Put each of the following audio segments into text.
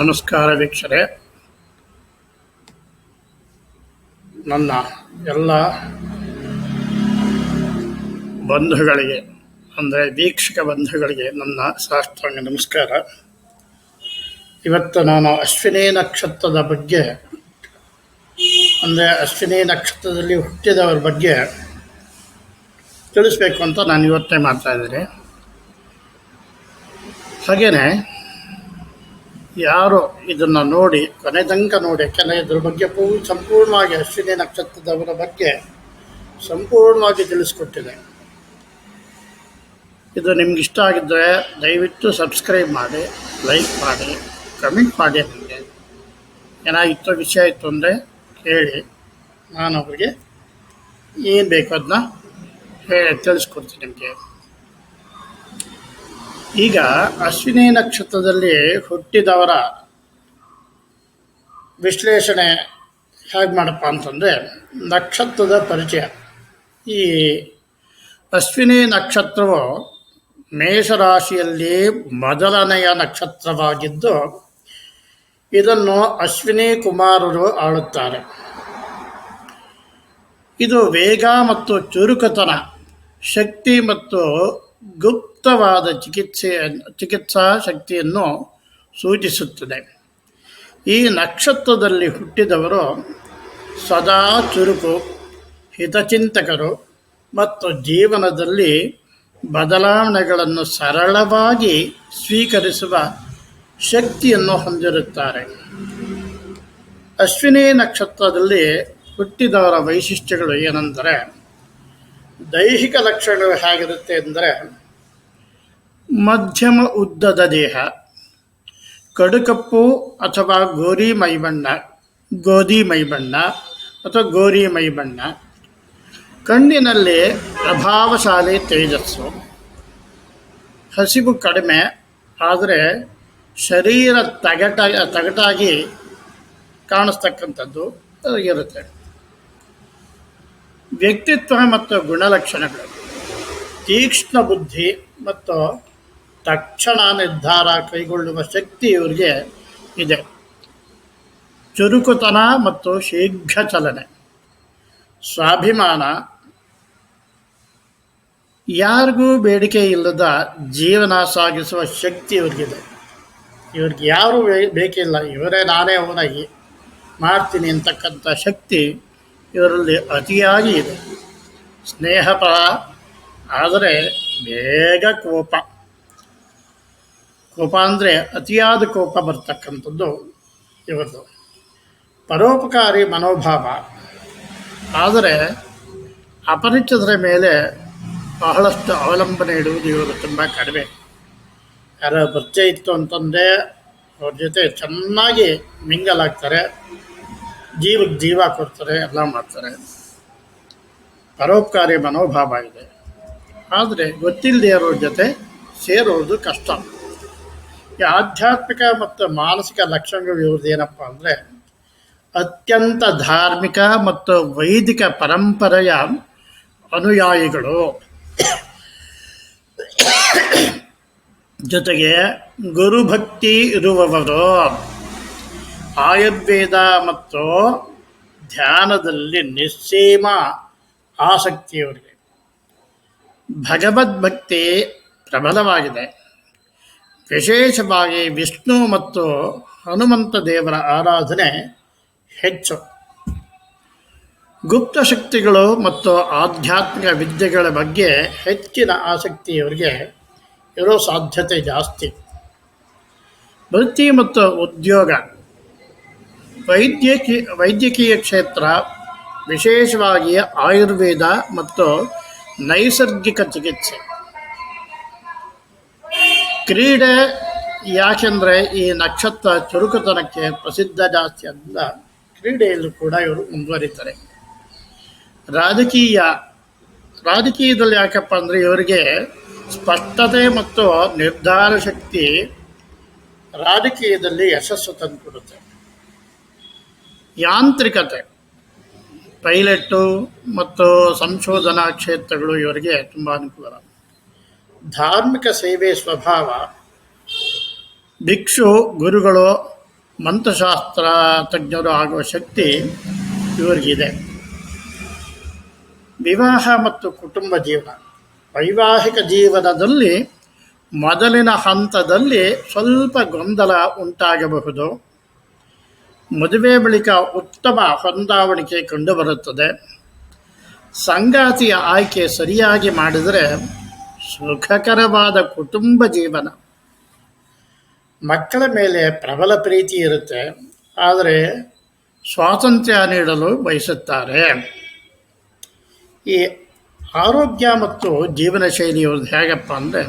ನಮಸ್ಕಾರ ವೀಕ್ಷರೆ. ನನ್ನ ಎಲ್ಲ ಬಂಧುಗಳಿಗೆ, ಅಂದರೆ ವೀಕ್ಷಕ ಬಂಧುಗಳಿಗೆ ನನ್ನ ಸಾಷ್ಟಾಂಗ ನಮಸ್ಕಾರ. ಇವತ್ತು ನಾನು ಅಶ್ವಿನಿ ನಕ್ಷತ್ರದ ಬಗ್ಗೆ, ಅಂದರೆ ಅಶ್ವಿನಿ ನಕ್ಷತ್ರದಲ್ಲಿ ಹುಟ್ಟಿದವರ ಬಗ್ಗೆ ತಿಳಿಸ್ಬೇಕು ಅಂತ ನಾನು ಇವತ್ತೇ ಮಾಡ್ತಾ ಇದ್ದೀನಿ. ಹಾಗೆಯೇ ಯಾರು ಇದನ್ನು ನೋಡಿ, ಕೊನೆ ತನಕ ನೋಡಿ, ಯಾಕೆಂದರೆ ಇದ್ರ ಬಗ್ಗೆ ಪೂ, ಸಂಪೂರ್ಣವಾಗಿ ಅಶ್ವಿನಿ ನಕ್ಷತ್ರದವರ ಬಗ್ಗೆ ಸಂಪೂರ್ಣವಾಗಿ ತಿಳಿಸ್ಕೊಟ್ಟಿದೆ. ಇದು ನಿಮ್ಗೆ ಇಷ್ಟ ಆಗಿದ್ದರೆ ದಯವಿಟ್ಟು ಸಬ್ಸ್ಕ್ರೈಬ್ ಮಾಡಿ, ಲೈಕ್ ಮಾಡಿ, ಕಮೆಂಟ್ ಮಾಡಿ ನನಗೆ. ಏನಾಗಿತ್ತು ವಿಷಯ ಇತ್ತು ಅಂದರೆ ಹೇಳಿ ನಾನು ಅವರಿಗೆ ಏನು ಬೇಕು ಅದನ್ನ ಹೇಳಿ ತಿಳಿಸ್ಕೊಡ್ತೀನಿ ನಿಮಗೆ. ಈಗ ಅಶ್ವಿನಿ ನಕ್ಷತ್ರದಲ್ಲಿ ಹುಟ್ಟಿದವರ ವಿಶ್ಲೇಷಣೆ ಹೇಗೆ ಮಾಡಪ್ಪ ಅಂತಂದರೆ ನಕ್ಷತ್ರದ ಪರಿಚಯ. ಈ ಅಶ್ವಿನಿ ನಕ್ಷತ್ರವು ಮೇಷರಾಶಿಯಲ್ಲಿ ಮೊದಲನೆಯ ನಕ್ಷತ್ರವಾಗಿದ್ದು, ಇದನ್ನು ಅಶ್ವಿನಿ ಕುಮಾರರು ಆಳುತ್ತಾರೆ. ಇದು ವೇಗ ಮತ್ತು ಚುರುಕುತನ, ಶಕ್ತಿ ಮತ್ತು ಗುಪ್ತವಾದ ಚಿಕಿತ್ಸೆ, ಚಿಕಿತ್ಸಾ ಶಕ್ತಿಯನ್ನು ಸೂಚಿಸುತ್ತದೆ. ಈ ನಕ್ಷತ್ರದಲ್ಲಿ ಹುಟ್ಟಿದವರು ಸದಾ ಚುರುಕು, ಹಿತಚಿಂತಕರು ಮತ್ತು ಜೀವನದಲ್ಲಿ ಬದಲಾವಣೆಗಳನ್ನು ಸರಳವಾಗಿ ಸ್ವೀಕರಿಸುವ ಶಕ್ತಿಯನ್ನು ಹೊಂದಿರುತ್ತಾರೆ. ಅಶ್ವಿನಿ ನಕ್ಷತ್ರದಲ್ಲಿ ಹುಟ್ಟಿದವರ ವೈಶಿಷ್ಟ್ಯಗಳು ಏನೆಂದರೆ ದೈಹಿಕ ಲಕ್ಷಣಗಳು ಹೇಗಿರುತ್ತೆ ಅಂದರೆ ಮಧ್ಯಮ ಉದ್ದದ ದೇಹ, ಕಡುಕಪ್ಪು ಅಥವಾ ಗೋರಿ ಮೈಬಣ್ಣ ಗೋಧಿ ಮೈಬಣ್ಣ ಅಥವಾ ಗೋರಿ ಮೈಬಣ್ಣ ಕಣ್ಣಿನಲ್ಲಿ ಪ್ರಭಾವಶಾಲಿ ತೇಜಸ್ಸು. ಹಸಿವು ಕಡಿಮೆ, ಆದರೆ ಶರೀರ ತಗಟ, ತಗಟಾಗಿ ಕಾಣಿಸ್ತಕ್ಕಂಥದ್ದು ಇರುತ್ತೆ. ವ್ಯಕ್ತಿತ್ವ ಮತ್ತು ಗುಣಲಕ್ಷಣಗಳು, ತೀಕ್ಷ್ಣ ಬುದ್ಧಿ ಮತ್ತು ತಕ್ಷಣ ನಿರ್ಧಾರ ಕೈಗೊಳ್ಳುವ ಶಕ್ತಿ ಇವರಿಗೆ ಇದೆ. ಚುರುಕುತನ ಮತ್ತು ಶೀಘ್ರ ಚಲನೆ. ಸ್ವಾಭಿಮಾನ. ಯಾರಿಗೂ ಬೇಡಿಕೆ ಇಲ್ಲದ ಜೀವನ ಸಾಗಿಸುವ ಶಕ್ತಿ ಇವ್ರಿಗಿದೆ. ಇವ್ರಿಗೆ ಯಾರೂ ಬೇಕಿಲ್ಲ. ಇವರೇ ನಾನೇ ಅವನಾಗಿ ಮಾಡ್ತೀನಿ ಅಂತಕ್ಕಂಥ ಶಕ್ತಿ ಇವರಲ್ಲಿ ಅತಿಯಾಗಿ ಇದೆ. ಸ್ನೇಹಪರ ಆದರೆ ಬೇಗ ಕೋಪ. ಕೋಪ ಅಂದರೆ ಅತಿಯಾದ ಕೋಪ ಬರ್ತಕ್ಕಂಥದ್ದು ಇವರದು ಪರೋಪಕಾರಿ ಮನೋಭಾವ. ಆದರೆ ಅಪರಿಚಿತರ ಮೇಲೆ ಬಹಳಷ್ಟು ಅವಲಂಬನೆ ಇಡುವುದು ಇವರು ತುಂಬ ಕಡಿಮೆ. ಯಾರ ಪರಿಚಯ ಇತ್ತು ಅಂತಂದರೆ ಅವ್ರ ಜೊತೆ ಚೆನ್ನಾಗಿ ಮಿಂಗಲ್ ಆಗ್ತಾರೆ. ಜೀವಕ್ಕೆ ಜೀವ ಕೊಡ್ತಾರೆ, ಎಲ್ಲ ಮಾಡ್ತಾರೆ. ಪರೋಪಕಾರಿ ಮನೋಭಾವ ಇದೆ. ಆದರೆ ಗೊತ್ತಿಲ್ಲದೆ ಇರೋರ ಜೊತೆ ಸೇರೋದು ಕಷ್ಟ. ಈ ಆಧ್ಯಾತ್ಮಿಕ ಮತ್ತು ಮಾನಸಿಕ ಲಕ್ಷಣಗಳು ಇವ್ರದ್ದು ಏನಪ್ಪ ಅಂದರೆ ಅತ್ಯಂತ ಧಾರ್ಮಿಕ ಮತ್ತು ವೈದಿಕ ಪರಂಪರೆಯ ಅನುಯಾಯಿಗಳು. ಜೊತೆಗೆ ಗುರುಭಕ್ತಿ ಇರುವವರು ಆಯುರ್ವೇದ ಮತ್ತು ಧ್ಯಾನದಲ್ಲಿ ನಿಸ್ಸೀಮ ಆಸಕ್ತಿಯವರಿಗೆ. ಭಗವದ್ಭಕ್ತಿ ಪ್ರಬಲವಾಗಿದೆ. ವಿಶೇಷವಾಗಿ ವಿಷ್ಣು ಮತ್ತು ಹನುಮಂತ ದೇವರ ಆರಾಧನೆ ಹೆಚ್ಚು. ಗುಪ್ತ ಶಕ್ತಿಗಳು ಮತ್ತು ಆಧ್ಯಾತ್ಮಿಕ ವಿದ್ಯೆಗಳ ಬಗ್ಗೆ ಹೆಚ್ಚಿನ ಆಸಕ್ತಿ ಇವರಿಗೆ ಇರೋ ಸಾಧ್ಯತೆ ಜಾಸ್ತಿ. ವೃತ್ತಿ ಮತ್ತು ಉದ್ಯೋಗ. ವೈದ್ಯಕೀಯ ವೈದ್ಯಕೀಯ ಕ್ಷೇತ್ರ, ವಿಶೇಷವಾಗಿ ಆಯುರ್ವೇದ ಮತ್ತು ನೈಸರ್ಗಿಕ ಚಿಕಿತ್ಸೆ. ಕ್ರೀಡೆ ಯಾಕೆಂದರೆ ಈ ನಕ್ಷತ್ರ ಚುರುಕುತನಕ್ಕೆ ಪ್ರಸಿದ್ಧ ಜಾಸ್ತಿ ಅಂತ ಕ್ರೀಡೆಯಲ್ಲೂ ಕೂಡ ಇವರು ಮುಂದುವರಿತಾರೆ. ರಾಜಕೀಯ, ರಾಜಕೀಯದಲ್ಲಿ ಯಾಕಪ್ಪ ಅಂದರೆ ಇವರಿಗೆ ಸ್ಪಷ್ಟತೆ ಮತ್ತು ನಿರ್ಧಾರ ಶಕ್ತಿ ರಾಜಕೀಯದಲ್ಲಿ ಯಶಸ್ಸು ತಂದುಕೊಡುತ್ತೆ. ಯಾಂತ್ರಿಕತೆ ಪೈಲಟ್ಟು ಮತ್ತು ಸಂಶೋಧನಾ ಕ್ಷೇತ್ರಗಳು ಇವರಿಗೆ ತುಂಬ ಅನುಕೂಲ ಧಾರ್ಮಿಕ ಸೇವೆ ಸ್ವಭಾವ, ಭಿಕ್ಷು ಗುರುಗಳು, ಮಂತ್ರಶಾಸ್ತ್ರ ತಜ್ಞರು ಆಗುವ ಶಕ್ತಿ ಇವರಿಗಿದೆ. ವಿವಾಹ ಮತ್ತು ಕುಟುಂಬ ಜೀವನ. ವೈವಾಹಿಕ ಜೀವನದಲ್ಲಿ ಮೊದಲಿನ ಹಂತದಲ್ಲಿ ಸ್ವಲ್ಪ ಗೊಂದಲ ಉಂಟಾಗಬಹುದು. ಮದುವೆ ಬಳಿಕ ಉತ್ತಮ ಹೊಂದಾವಣಿಕೆ ಕಂಡುಬರುತ್ತದೆ. ಸಂಗಾತಿಯ ಆಯ್ಕೆ ಸರಿಯಾಗಿ ಮಾಡಿದರೆ ಸುಖಕರವಾದ ಕುಟುಂಬ ಜೀವನ. ಮಕ್ಕಳ ಮೇಲೆ ಪ್ರಬಲ ಪ್ರೀತಿ ಇರುತ್ತೆ, ಆದರೆ ಸ್ವಾತಂತ್ರ್ಯ ನೀಡಲು ಬಯಸುತ್ತಾರೆ. ಈ ಆರೋಗ್ಯ ಮತ್ತು ಜೀವನ ಶೈಲಿಯು ಹೇಗಪ್ಪ ಅಂದರೆ,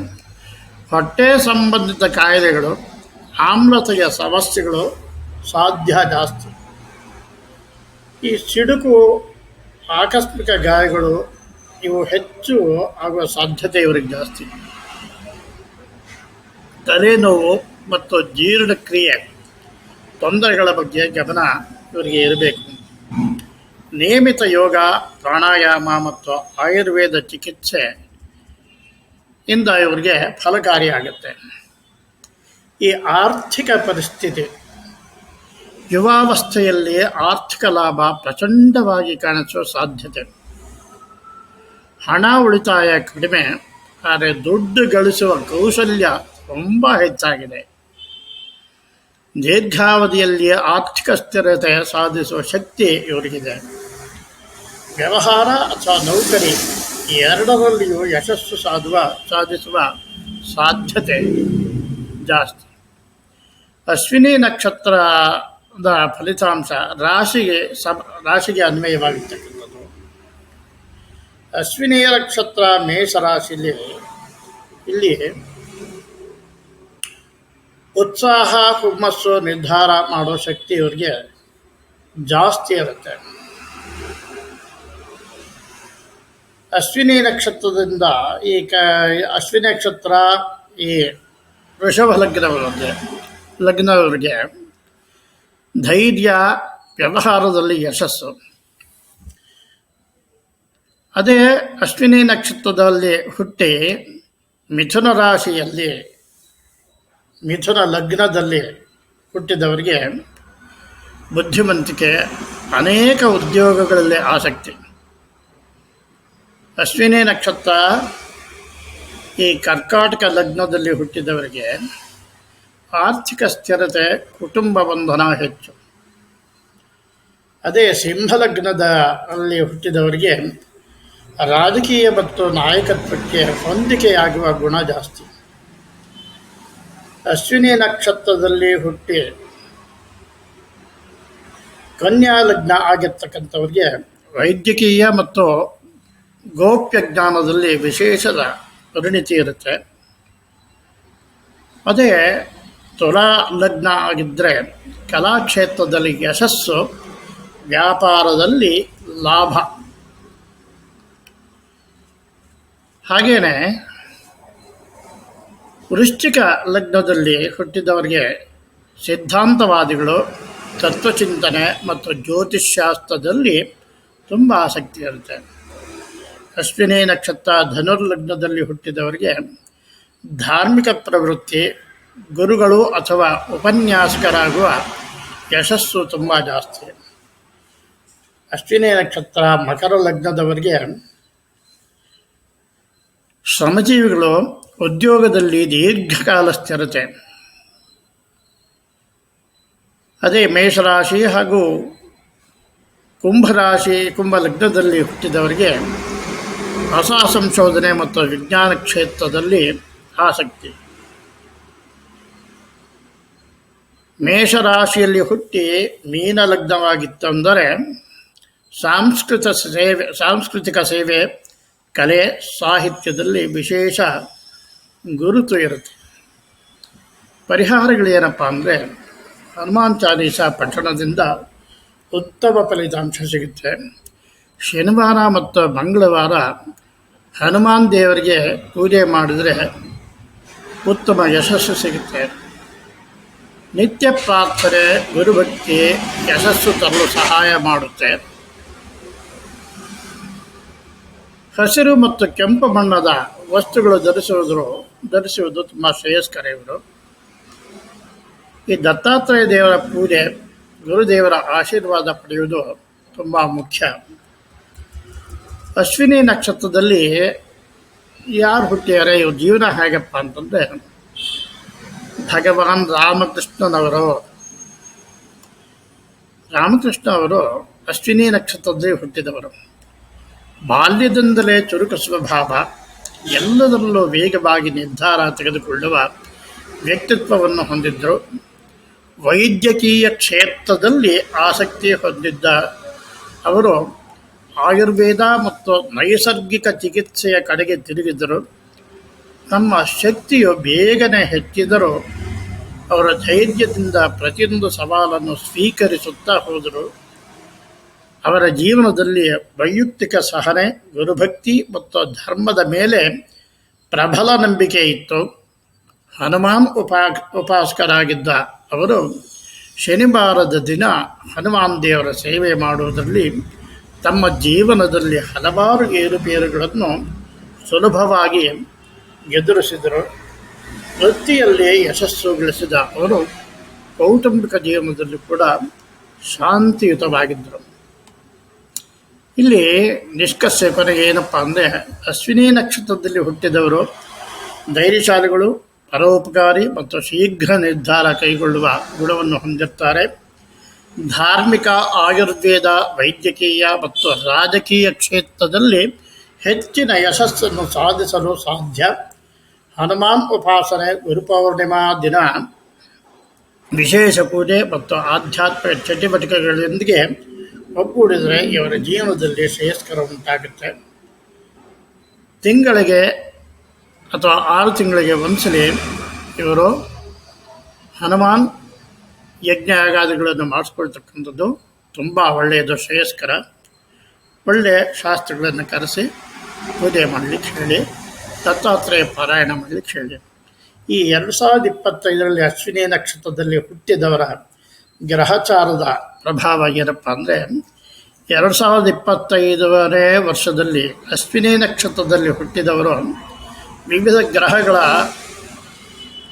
ಹೊಟ್ಟೆ ಸಂಬಂಧಿತ ಕಾಯಿಲೆಗಳು, ಆಮ್ಲತೆಯ ಸಮಸ್ಯೆಗಳು ಸಾಧ್ಯ ಜಾಸ್ತಿ. ಈ ಸಿಡುಕು, ಆಕಸ್ಮಿಕ ಗಾಯಗಳು ಇವು ಹೆಚ್ಚು ಆಗುವ ಸಾಧ್ಯತೆ ಇವರಿಗೆ ಜಾಸ್ತಿ. ತಲೆನೋವು ಮತ್ತು ಜೀರ್ಣಕ್ರಿಯೆ, ತೊಂದರೆಗಳ ಬಗ್ಗೆ ಗಮನ ಇವರಿಗೆ ಇರಬೇಕು. ನಿಯಮಿತ ಯೋಗ, ಪ್ರಾಣಾಯಾಮ ಮತ್ತು ಆಯುರ್ವೇದ ಚಿಕಿತ್ಸೆ ಇಂದ ಇವರಿಗೆ ಫಲಕಾರಿಯಾಗುತ್ತೆ. ಈ ಆರ್ಥಿಕ ಪರಿಸ್ಥಿತಿ ಯುವಾವಸ್ಥೆಯಲ್ಲಿ ಆರ್ಥಿಕ ಲಾಭ ಪ್ರಚಂಡವಾಗಿ ಕಾಣಿಸುವ ಸಾಧ್ಯತೆ. ಹಣ ಉಳಿತಾಯ ಕಡಿಮೆ, ಆದರೆ ದುಡ್ಡು ಗಳಿಸುವ ಕೌಶಲ್ಯ ತುಂಬ ಹೆಚ್ಚಾಗಿದೆ. ದೀರ್ಘಾವಧಿಯಲ್ಲಿ ಆರ್ಥಿಕ ಸ್ಥಿರತೆ ಸಾಧಿಸುವ ಶಕ್ತಿ ಇವರಿಗಿದೆ. ವ್ಯವಹಾರ ಅಥವಾ ನೌಕರಿ ಎರಡರಲ್ಲಿಯೂ ಯಶಸ್ಸು ಸಾಧುವ, ಸಾಧಿಸುವ ಸಾಧ್ಯತೆ ಜಾಸ್ತಿ. ಅಶ್ವಿನಿ ನಕ್ಷತ್ರದ ಫಲಿತಾಂಶ ರಾಶಿಗೆ ಸಮ, ರಾಶಿಗೆ ಅನ್ವಯವಾಗಿರ್ತಕ್ಕಂಥದ್ದು. ಅಶ್ವಿನಿ ನಕ್ಷತ್ರ ಮೇಷರಾಶಿಲಿ. ಇಲ್ಲಿ ಉತ್ಸಾಹ, ಹುಮ್ಮಸ್ಸು, ನಿರ್ಧಾರ ಮಾಡೋ ಶಕ್ತಿ ಇವರಿಗೆ ಜಾಸ್ತಿ ಇರುತ್ತೆ. ಅಶ್ವಿನಿ ನಕ್ಷತ್ರದಿಂದ ಈ ಕ, ಅಶ್ವಿನಿ ನಕ್ಷತ್ರ ಈ ವೃಷಭ ಲಗ್ನವರಿಗೆ ಲಗ್ನವರಿಗೆ ಧೈರ್ಯ, ವ್ಯವಹಾರದಲ್ಲಿ ಯಶಸ್ಸು. ಅದೇ ಅಶ್ವಿನಿ ನಕ್ಷತ್ರದಲ್ಲಿ ಹುಟ್ಟಿ ಮಿಥುನ ರಾಶಿಯಲ್ಲಿ, ಮಿಥುನ ಲಗ್ನದಲ್ಲಿ ಹುಟ್ಟಿದವರಿಗೆ ಬುದ್ಧಿವಂತಿಕೆ, ಅನೇಕ ಉದ್ಯೋಗಗಳಲ್ಲಿ ಆಸಕ್ತಿ. ಅಶ್ವಿನಿ ನಕ್ಷತ್ರ ಈ ಕರ್ಕಾಟಕ ಲಗ್ನದಲ್ಲಿ ಹುಟ್ಟಿದವರಿಗೆ ಆರ್ಥಿಕ ಸ್ಥಿರತೆ, ಕುಟುಂಬ ಬಂಧನ ಹೆಚ್ಚು. ಅದೇ ಸಿಂಹ ಲಗ್ನದ ಅಲ್ಲಿ ಹುಟ್ಟಿದವರಿಗೆ ರಾಜಕೀಯ ಮತ್ತು ನಾಯಕತ್ವಕ್ಕೆ ಹೊಂದಿಕೆಯಾಗುವ ಗುಣ ಜಾಸ್ತಿ. ಅಶ್ವಿನಿ ನಕ್ಷತ್ರದಲ್ಲಿ ಹುಟ್ಟಿ ಕನ್ಯಾ ಲಗ್ನ ಆಗಿರ್ತಕ್ಕಂಥವ್ರಿಗೆ ವೈದ್ಯಕೀಯ ಮತ್ತು ಗೋಪ್ಯ ಜ್ಞಾನದಲ್ಲಿ ವಿಶೇಷದ ಪರಿಣಿತಿ ಇರುತ್ತೆ. ಅದೇ ತುಲಾ ಲಗ್ನ ಆಗಿದ್ದರೆ ಕಲಾಕ್ಷೇತ್ರದಲ್ಲಿ ಯಶಸ್ಸು, ವ್ಯಾಪಾರದಲ್ಲಿ ಲಾಭ. ಹಾಗೆಯೇ ವೃಶ್ಚಿಕ ಲಗ್ನದಲ್ಲಿ ಹುಟ್ಟಿದವರಿಗೆ ಸಿದ್ಧಾಂತವಾದಿಗಳು, ತತ್ವಚಿಂತನೆ ಮತ್ತು ಜ್ಯೋತಿಷ್ಶಾಸ್ತ್ರದಲ್ಲಿ ತುಂಬ ಆಸಕ್ತಿ ಇರುತ್ತೆ. ಅಶ್ವಿನಿ ನಕ್ಷತ್ರ ಧನುರ್ಲಗ್ನದಲ್ಲಿ ಹುಟ್ಟಿದವರಿಗೆ ಧಾರ್ಮಿಕ ಪ್ರವೃತ್ತಿ, ಗುರುಗಳು ಅಥವಾ ಉಪನ್ಯಾಸಕರಾಗುವ ಯಶಸ್ಸು ತುಂಬ ಜಾಸ್ತಿ. ಅಶ್ವಿನಿ ನಕ್ಷತ್ರ ಮಕರ ಲಗ್ನದವರಿಗೆ ಶ್ರಮಜೀವಿಗಳು ಉದ್ಯೋಗದಲ್ಲಿ ದೀರ್ಘಕಾಲ ಸ್ಥಿರತೆ. ಅದೇ ಮೇಷರಾಶಿ ಹಾಗೂ ಕುಂಭರಾಶಿ ಕುಂಭ ಲಗ್ನದಲ್ಲಿ ಹುಟ್ಟಿದವರಿಗೆ ಹೊಸ ಸಂಶೋಧನೆ ಮತ್ತು ವಿಜ್ಞಾನ ಕ್ಷೇತ್ರದಲ್ಲಿ ಆಸಕ್ತಿ. ಮೇಷರಾಶಿಯಲ್ಲಿ ಹುಟ್ಟಿ ಮೀನ ಲಗ್ನವಾಗಿತ್ತಂದರೆ ಸಾಂಸ್ಕೃತ ಸೇವೆ, ಸಾಂಸ್ಕೃತಿಕ ಸೇವೆ ಕಲೆ ಸಾಹಿತ್ಯದಲ್ಲಿ ವಿಶೇಷ ಗುರುತು ಇರುತ್ತೆ. ಪರಿಹಾರಗಳೇನಪ್ಪ ಅಂದರೆ ಹನುಮಾನ್ ಚಾಲೀಸ ಪಠಣದಿಂದ ಉತ್ತಮ ಫಲಿತಾಂಶ ಸಿಗುತ್ತೆ. ಶನಿವಾರ ಮತ್ತು ಮಂಗಳವಾರ ಹನುಮಾನ್ ದೇವರಿಗೆ ಪೂಜೆ ಮಾಡಿದರೆ ಉತ್ತಮ ಯಶಸ್ಸು ಸಿಗುತ್ತೆ. ನಿತ್ಯ ಪ್ರಾರ್ಥನೆ, ಗುರುಭಕ್ತಿ, ಯಶಸ್ಸು ತರಲು ಸಹಾಯ ಮಾಡುತ್ತೆ. ಹಸಿರು ಮತ್ತು ಕೆಂಪು ಬಣ್ಣದ ವಸ್ತುಗಳು ಧರಿಸುವುದು ಧರಿಸುವುದು ತುಂಬ ಶ್ರೇಯಸ್ಕರ ಇವರು. ಈ ದತ್ತಾತ್ರೇಯ ದೇವರ ಪೂಜೆ ಗುರುದೇವರ ಆಶೀರ್ವಾದ ಪಡೆಯುವುದು ತುಂಬ ಮುಖ್ಯ. ಅಶ್ವಿನಿ ನಕ್ಷತ್ರದಲ್ಲಿ ಯಾರು ಹುಟ್ಟಿದ್ದಾರೆ ಇವ್ರ ಜೀವನ ಹೇಗಪ್ಪ ಅಂತಂದರೆ, ಭಗವಾನ್ ರಾಮಕೃಷ್ಣನವರು. ರಾಮಕೃಷ್ಣ ಅವರು ಅಶ್ವಿನಿ ನಕ್ಷತ್ರದಲ್ಲಿ ಹುಟ್ಟಿದವರು. ಬಾಲ್ಯದಿಂದಲೇ ಚುರುಕು ಸ್ವಭಾವ ಎಲ್ಲದರಲ್ಲೂ ವೇಗವಾಗಿ ನಿರ್ಧಾರ ತೆಗೆದುಕೊಳ್ಳುವ ವ್ಯಕ್ತಿತ್ವವನ್ನು ಹೊಂದಿದ್ದರು. ವೈದ್ಯಕೀಯ ಕ್ಷೇತ್ರದಲ್ಲಿ ಆಸಕ್ತಿ ಹೊಂದಿದ್ದ ಅವರು ಆಯುರ್ವೇದ ಮತ್ತು ನೈಸರ್ಗಿಕ ಚಿಕಿತ್ಸೆಯ ಕಡೆಗೆ ತಿರುಗಿದರು. ತಮ್ಮ ಶಕ್ತಿಯು ಬೇಗನೆ ಹೆಚ್ಚಿದರೂ ಅವರ ಧೈರ್ಯದಿಂದ ಪ್ರತಿಯೊಂದು ಸವಾಲನ್ನು ಸ್ವೀಕರಿಸುತ್ತಾ ಹೋದರು. ಅವರ ಜೀವನದಲ್ಲಿ ವೈಯಕ್ತಿಕ ಸಹನೆ, ಗುರುಭಕ್ತಿ ಮತ್ತು ಧರ್ಮದ ಮೇಲೆ ಪ್ರಬಲ ನಂಬಿಕೆ ಇತ್ತು. ಹನುಮಾನ್ ಉಪಾ, ಉಪಾಸಕರಾಗಿದ್ದ ಅವರು ಶನಿವಾರದ ದಿನ ಹನುಮಾನ್ ದೇವರ ಸೇವೆ ಮಾಡುವುದರಲ್ಲಿ ತಮ್ಮ ಜೀವನದಲ್ಲಿ ಹಲವಾರು ಏರುಪೇರುಗಳನ್ನು ಸುಲಭವಾಗಿ ಎದುರಿಸಿದರು. ವೃತ್ತಿಯಲ್ಲಿ ಯಶಸ್ಸು ಗಳಿಸಿದ ಅವರು ಕೌಟುಂಬಿಕ ಜೀವನದಲ್ಲಿ ಕೂಡ ಶಾಂತಿಯುತವಾಗಿದ್ದರು. ಇಲ್ಲಿ ನಿಷ್ಕರ್ಷೆ ಕೊನೆಗೆ ಏನಪ್ಪ ಅಂದರೆ ಅಶ್ವಿನಿ ನಕ್ಷತ್ರದಲ್ಲಿ ಹುಟ್ಟಿದವರು ಧೈರ್ಯಶಾಲಿಗಳು, ಪರೋಪಕಾರಿ ಮತ್ತು ಶೀಘ್ರ ನಿರ್ಧಾರ ಕೈಗೊಳ್ಳುವ ಗುಣವನ್ನು ಹೊಂದಿರ್ತಾರೆ. ಧಾರ್ಮಿಕ ಆಯುರ್ವೇದ, ವೈದ್ಯಕೀಯ ಮತ್ತು ರಾಜಕೀಯ ಕ್ಷೇತ್ರದಲ್ಲಿ ಹೆಚ್ಚಿನ ಯಶಸ್ಸನ್ನು ಸಾಧಿಸಲು ಸಾಧ್ಯ. ಹನುಮಾನ್ ಉಪಾಸನೆ, ಗುರುಪೌರ್ಣಿಮಾ ದಿನ, ವಿಶೇಷ ಪೂಜೆ ಮತ್ತು ಆಧ್ಯಾತ್ಮಿಕ ಚಟುವಟಿಕೆಗಳೊಂದಿಗೆ ಒಗ್ಗೂಡಿದರೆ ಇವರ ಜೀವನದಲ್ಲಿ ಶ್ರೇಯಸ್ಕರ ಉಂಟಾಗುತ್ತೆ. ತಿಂಗಳಿಗೆ ಅಥವಾ ಆರು ತಿಂಗಳಿಗೆ ಒಂದ್ಸಲಿ ಇವರು ಹನುಮಾನ್ ಯಜ್ಞ ಯಾಗಾದಿಗಳನ್ನು ಮಾಡಿಸ್ಕೊಳ್ತಕ್ಕಂಥದ್ದು ತುಂಬ ಒಳ್ಳೆಯದು, ಶ್ರೇಯಸ್ಕರ. ಒಳ್ಳೆಯ ಶಾಸ್ತ್ರಗಳನ್ನು ಕರೆಸಿ ಪೂಜೆ ಮಾಡಲಿಕ್ಕೆ ಹೇಳಿ, ದತ್ತಾತ್ರೇಯ ಪಾರಾಯಣ ಮಾಡಲಿಕ್ಕೆ ಹೇಳಿ. ಈ ಎರಡು ಸಾವಿರದ ಇಪ್ಪತ್ತೈದರಲ್ಲಿ ಅಶ್ವಿನಿ ನಕ್ಷತ್ರದಲ್ಲಿ ಹುಟ್ಟಿದವರ ಗ್ರಹಚಾರದ ಪ್ರಭಾವ ಏನಪ್ಪ ಅಂದರೆ ಎರಡು ಸಾವಿರದ ಇಪ್ಪತ್ತೈದನೇ ವರ್ಷದಲ್ಲಿ ಅಶ್ವಿನಿ ನಕ್ಷತ್ರದಲ್ಲಿ ಹುಟ್ಟಿದವರು ವಿವಿಧ ಗ್ರಹಗಳ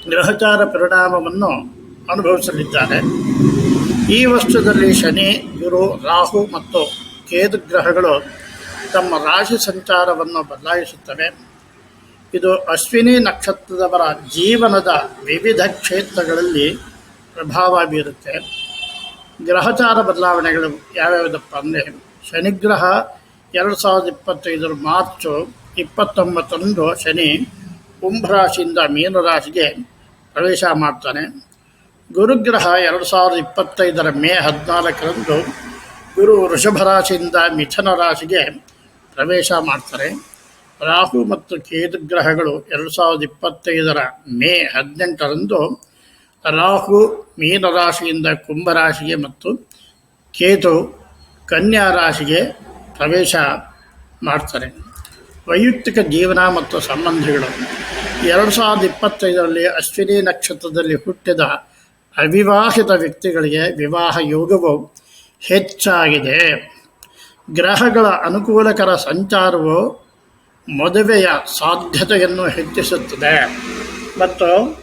ಗ್ರಹಚಾರ ಪರಿಣಾಮವನ್ನು ಅನುಭವಿಸಲಿದ್ದಾರೆ. ಈ ವರ್ಷದಲ್ಲಿ ಶನಿ, ಗುರು, ರಾಹು ಮತ್ತು ಕೇದು ಗ್ರಹಗಳು ತಮ್ಮ ರಾಶಿ ಸಂಚಾರವನ್ನು ಬದಲಾಯಿಸುತ್ತವೆ. ಇದು ಅಶ್ವಿನಿ ನಕ್ಷತ್ರದವರ ಜೀವನದ ವಿವಿಧ ಕ್ಷೇತ್ರಗಳಲ್ಲಿ ಪ್ರಭಾವ ಬೀರುತ್ತೆ. ಗ್ರಹಚಾರ ಬದಲಾವಣೆಗಳು ಯಾವ್ಯಾವುದಪ್ಪ ಅಂದರೆ ಶನಿಗ್ರಹ ಎರಡು ಸಾವಿರದ ಇಪ್ಪತ್ತೈದರ ಮಾರ್ಚು ಇಪ್ಪತ್ತೊಂಬತ್ತರಂದು ಶನಿ ಕುಂಭರಾಶಿಯಿಂದ ಮೀನರಾಶಿಗೆ ಪ್ರವೇಶ ಮಾಡ್ತಾನೆ. ಗುರುಗ್ರಹ ಎರಡು ಸಾವಿರದ ಇಪ್ಪತ್ತೈದರ ಮೇ ಹದಿನಾಲ್ಕರಂದು ಗುರು ವೃಷಭ ರಾಶಿಯಿಂದ ಮಿಥುನ ರಾಶಿಗೆ ಪ್ರವೇಶ ಮಾಡ್ತಾರೆ. ರಾಹು ಮತ್ತು ಕೇತು ಗ್ರಹಗಳು ಎರಡು ಸಾವಿರದ ಇಪ್ಪತ್ತೈದರ ಮೇ ಹದಿನೆಂಟರಂದು ರಾಹು ಮೀನರಾಶಿಯಿಂದ ಕುಂಭರಾಶಿಗೆ ಮತ್ತು ಕೇತು ಕನ್ಯಾ ರಾಶಿಗೆ ಪ್ರವೇಶ ಮಾಡ್ತಾರೆ. ವೈಯಕ್ತಿಕ ಜೀವನ ಮತ್ತು ಸಂಬಂಧಗಳು. ಎರಡು ಸಾವಿರದ ಇಪ್ಪತ್ತೈದರಲ್ಲಿ ಅಶ್ವಿನಿ ನಕ್ಷತ್ರದಲ್ಲಿ ಹುಟ್ಟಿದ ಅವಿವಾಹಿತ ವ್ಯಕ್ತಿಗಳಿಗೆ ವಿವಾಹ ಯೋಗವು ಹೆಚ್ಚಾಗಿದೆ. ಗ್ರಹಗಳ ಅನುಕೂಲಕರ ಸಂಚಾರವು ಮದುವೆಯ ಸಾಧ್ಯತೆಯನ್ನು ಹೆಚ್ಚಿಸುತ್ತದೆ. ಮತ್ತು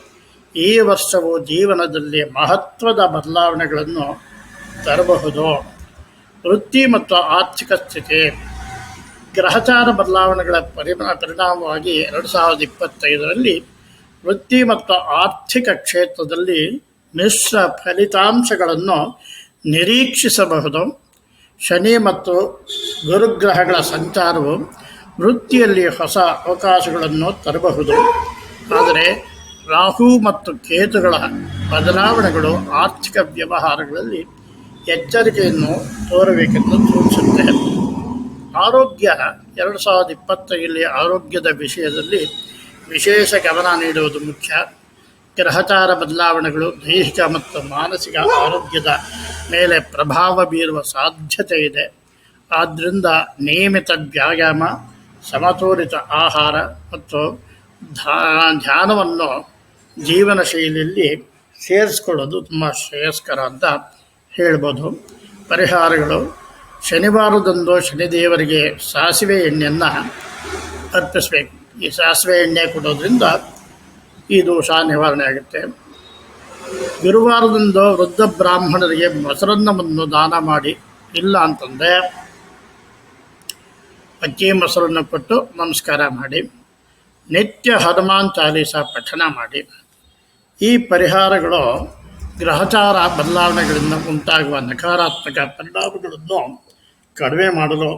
ಈ ವರ್ಷವು ಜೀವನದಲ್ಲಿ ಮಹತ್ವದ ಬದಲಾವಣೆಗಳನ್ನು ತರಬಹುದು. ವೃತ್ತಿ ಮತ್ತು ಆರ್ಥಿಕ ಸ್ಥಿತಿ. ಗ್ರಹಚಾರ ಬದಲಾವಣೆಗಳ ಪರಿಣಾ, ಪರಿಣಾಮವಾಗಿ ಎರಡು ಸಾವಿರದ ಇಪ್ಪತ್ತೈದರಲ್ಲಿ ವೃತ್ತಿ ಮತ್ತು ಆರ್ಥಿಕ ಕ್ಷೇತ್ರದಲ್ಲಿ ಮಿಶ್ರ ಫಲಿತಾಂಶಗಳನ್ನು ನಿರೀಕ್ಷಿಸಬಹುದು. ಶನಿ ಮತ್ತು ಗುರುಗ್ರಹಗಳ ಸಂಚಾರವು ವೃತ್ತಿಯಲ್ಲಿ ಹೊಸ ಅವಕಾಶಗಳನ್ನು ತರಬಹುದು. ಆದರೆ ರಾಹು ಮತ್ತು ಕೇತುಗಳ ಬದಲಾವಣೆಗಳು ಆರ್ಥಿಕ ವ್ಯವಹಾರಗಳಲ್ಲಿ ಎಚ್ಚರಿಕೆಯನ್ನು ತೋರಬೇಕೆಂದು ಸೂಚಿಸುತ್ತೆ ಆರೋಗ್ಯ, ಎರಡು ಸಾವಿರದ ಇಪ್ಪತ್ತೈದರಲ್ಲಿ ಆರೋಗ್ಯದ ವಿಷಯದಲ್ಲಿ ವಿಶೇಷ ಗಮನ ನೀಡುವುದು ಮುಖ್ಯ. ಗ್ರಹಚಾರ ಬದಲಾವಣೆಗಳು ದೈಹಿಕ ಮತ್ತು ಮಾನಸಿಕ ಆರೋಗ್ಯದ ಮೇಲೆ ಪ್ರಭಾವ ಬೀರುವ ಸಾಧ್ಯತೆ ಇದೆ. ಆದ್ದರಿಂದ ನಿಯಮಿತ ವ್ಯಾಯಾಮ, ಸಮತೋಲಿತ ಆಹಾರ ಮತ್ತು ಧ್ಯಾನವನ್ನು ಜೀವನ ಶೈಲಿಯಲ್ಲಿ ಸೇರಿಸ್ಕೊಳ್ಳೋದು ತುಂಬ ಶ್ರೇಯಸ್ಕರ ಅಂತ ಹೇಳ್ಬೋದು. ಪರಿಹಾರಗಳು, ಶನಿವಾರದಂದು ಶನಿದೇವರಿಗೆ ಸಾಸಿವೆ ಎಣ್ಣೆಯನ್ನು ಅರ್ಪಿಸಬೇಕು. ಈ ಸಾಸಿವೆ ಎಣ್ಣೆ ಕೊಡೋದ್ರಿಂದ ಈ ದೋಷ ನಿವಾರಣೆ ಆಗುತ್ತೆ. ಗುರುವಾರದಂದು ವೃದ್ಧ ಬ್ರಾಹ್ಮಣರಿಗೆ ಮೊಸರನ್ನವನ್ನು ದಾನ ಮಾಡಿ, ಇಲ್ಲ ಅಂತಂದರೆ ಅಕ್ಕಿ ಮೊಸರನ್ನು ಕೊಟ್ಟು ನಮಸ್ಕಾರ ಮಾಡಿ, ನಿತ್ಯ ಹನುಮಾನ್ ಚಾಲೀಸ ಪಠನ ಮಾಡಿ. ಈ ಪರಿಹಾರಗಳು ಗ್ರಹಚಾರ ಬದಲಾವಣೆಗಳಿಂದ ಉಂಟಾಗುವ ನಕಾರಾತ್ಮಕ ಪರಿಣಾಮಗಳನ್ನು ಕಡಿಮೆ ಮಾಡಲು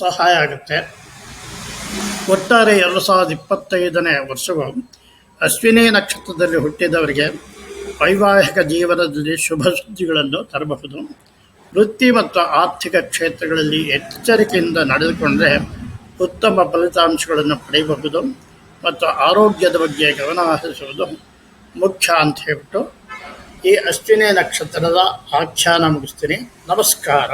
ಸಹಾಯ ಆಗುತ್ತೆ. ಒಟ್ಟಾರೆ ಎರಡು ಸಾವಿರದ ಇಪ್ಪತ್ತೈದನೇ ವರ್ಷವು ಅಶ್ವಿನಿ ನಕ್ಷತ್ರದಲ್ಲಿ ಹುಟ್ಟಿದವರಿಗೆ ವೈವಾಹಿಕ ಜೀವನದಲ್ಲಿ ಶುಭ ಸುದ್ದಿಗಳನ್ನು ತರಬಹುದು. ವೃತ್ತಿ ಮತ್ತು ಆರ್ಥಿಕ ಕ್ಷೇತ್ರಗಳಲ್ಲಿ ಎಚ್ಚರಿಕೆಯಿಂದ ನಡೆದುಕೊಂಡರೆ ಉತ್ತಮ ಫಲಿತಾಂಶಗಳನ್ನು ಪಡೆಯಬಹುದು ಮತ್ತು ಆರೋಗ್ಯದ ಬಗ್ಗೆ ಗಮನ ಹರಿಸುವುದು ಮುಖ್ಯ ಅಂತ ಹೇಳ್ಬಿಟ್ಟು ಈ ಅಶ್ವಿನಿ ನಕ್ಷತ್ರದ ಆಖ್ಯಾನ ಮುಗಿಸ್ತೀನಿ. ನಮಸ್ಕಾರ.